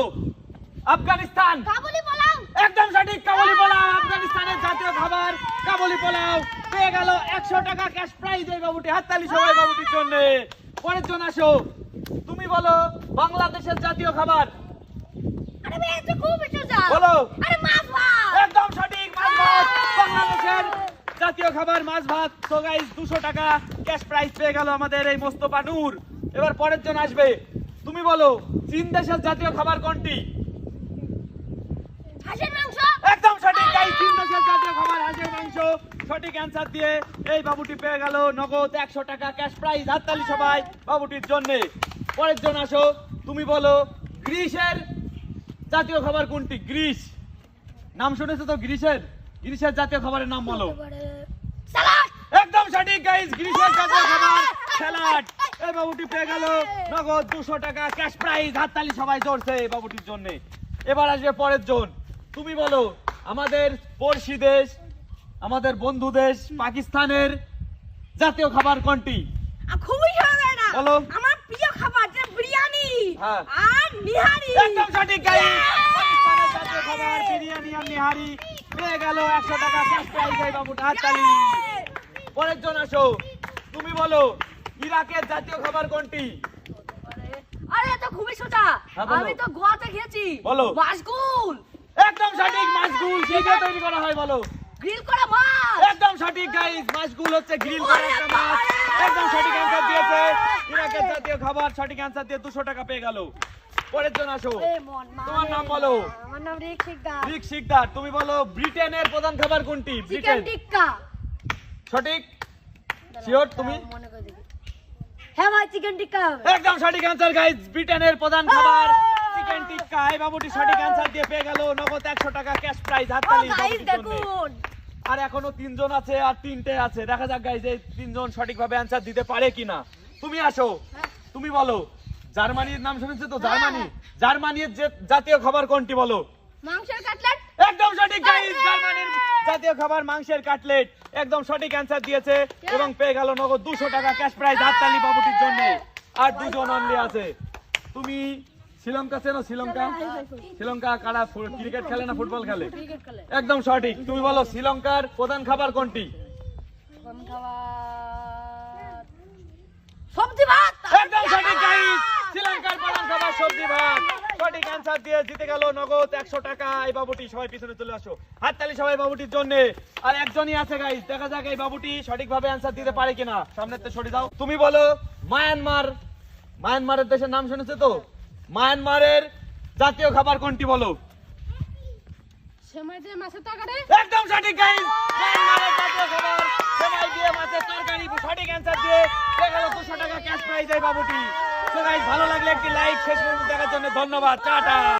বলো। আফগানিস্তান। কাবুলি পোলাও। একদম সঠিক কাবুলি পোলাও। আফগানিস্তানের জাতীয় খাবার কাবুলি পোলাও। পেয়ে গেল একশো টাকা ক্যাশ প্রাইজ এই বাবুটি হাততালি সবাই বাবুটির জন্য। পরের জন আসো। তুমি বলো বাংলাদেশের জাতীয় খাবার। আরে ভাই এটা খুব সোজা বলো। আরে মাছ ভাত। একদম সঠিক মাছ ভাত। বাংলাদেশের জাতীয় খাবার মাছ ভাত। তো গাইস দুশো টাকা ক্যাশ প্রাইজ পেয়ে গেল আমাদের এই মোস্তফা নূর এবার পরের জন আসবে। তুমি বলো চীন দেশের জাতীয় খাবার কোনটি? হাঁসের মাংস। একদম সঠিক গাইস চীন দেশের জাতীয় খাবার হাঁসের মাংস। সঠিক অ্যান্সার দিয়ে এই বাবুটি পেয়ে গেল নগদ একশো টাকা ক্যাশ প্রাইজ হাততালি সবাই বাবুটির জন্য। পরের জন আসো তুমি বলো গ্রিসের জাতীয় খাবার কোনটি? গ্রিস। নাম শুনেছো তো গ্রিসের? গ্রিসের জাতীয় খাবারের নাম বলো। একদম সঠিক গাইস গ্রিসের জাতীয় খাবার স্যালাড এই বাবুটি পেয়ে গেল। নগদ দুশো টাকা ক্যাশ প্রাইজ হাততালি সবাই জোরছে এই বাবুটির জন্য। এবার আসবে পরের জন। তুমি বলো আমাদের পড়শি দেশ আমাদের বন্ধু দেশ পাকিস্তানের জাতীয় খাবার কোনটি? খুবই বলো। আমার প্রিয় খাবার যে বিরিয়ানি হ্যাঁ। আর নিহারি। একদম সঠিক গাইস। পাকিস্তানের জাতীয় খাবার বিরিয়ানি আর নিহারি। পেয়ে গেল একশো টাকা ক্যাশ প্রাইজ এই বাবুটা হাততালি। পরের জন আসো। তুমি বলো ইরাকের জাতীয় খাবার কোনটি? আরে এটা খুবই সোজা। হ্যাঁ, আমি তো গোয়াতে বলো। মাসগুল একদম সঠিক মাছগুল সেই তৈরি করা হয় বলো। গ্রিল করা মাছ। একদম সঠিক গাইস মাছগুল হচ্ছে গ্রিল করা একটা মাছ। একদম সঠিক অ্যান্সার দিয়েছে। ইরাকের জাতীয় খাবার সঠিক অ্যান্সার দিয়ে দুশো টাকা পেয়ে গেল। পরের জন আসো। তোমার নাম বলো। আমার নাম রিক শিকদার রিক শিকদার তুমি বলো ব্রিটেনের প্রধান খাবার কোনটি? ব্রিটেন। টিক্কা। সঠিক? শিওর তুমি? মনে করে হ্যাঁ ভাই চিকেন টিক্কা একদম সঠিক অ্যান্সার গাইস ব্রিটেনের প্রধান খাবার চিকেন টিক্কা। এই বাবুটি সঠিক অ্যান্সার দিয়ে পেয়ে গেল। নগদ একশো টাকা ক্যাশ প্রাইজ হাততালি গাইস দেখুন। আর এখনও তিনজন আছে আর তিনটে আছে। দেখা যাক এই তিনজন সঠিকভাবে অ্যান্সার দিতে পারে কিনা। তুমি আসো। তুমি বলো। জার্মানির নাম শুনেছো তো? জার্মানি। জার্মানির যে জাতীয় খাবার কোনটি বলো? মাংসের কাটলেট? একদম সঠিক জার্মানির জাতীয় খাবার মাংসের কাটলেট। একদম সঠিক অ্যান্সার দিয়েছে এবং পেয়ে গেল নগদ দুশো টাকা ক্যাশ প্রাইজ হাততালি বাবুটির জন্য। আর দুজন অনলি আছে। তুমি শ্রীলঙ্কা চেনো? শ্রীলঙ্কা? শ্রীলঙ্কা কারা ক্রিকেট খেলে না ফুটবল খেলে? একদম সঠিক। তুমি বলো শ্রীলঙ্কার প্রধান খাবার কোনটি? কোন খাবার সবজি ভাত একদম সঠিক গাইস শ্রীলঙ্কার প্রধান খাবার সবজি ভাত দিয়ে জিতে গেল নগদ একশো টাকা। এই বাবুটি সবাই পিছনে চলে আসো। হাততালি সবাই বাবুটির জন্য। আর একজনই আছে গাইস দেখা যাক এই বাবুটি সঠিকভাবে দিতে পারে কিনা। থেকে সরে যাও তুমি বলো মায়ানমার। মায়ানমারের দেশের নাম শুনেছো তো? মায়ানমারের জাতীয় খাবার কোনটি বলো? একদম সঠিক গাইস মায়ানমারের জাতীয় খাবার সেমাই দিয়ে মাছের তরকারি। সঠিক অ্যান্সার দিয়ে গেল দুশো টাকা ক্যাশ প্রাইজ এই বাবুটি। তো ভালো লাগলে একটি লাইক শেষ পর্যন্ত দেখার জন্য ধন্যবাদ। টাটা।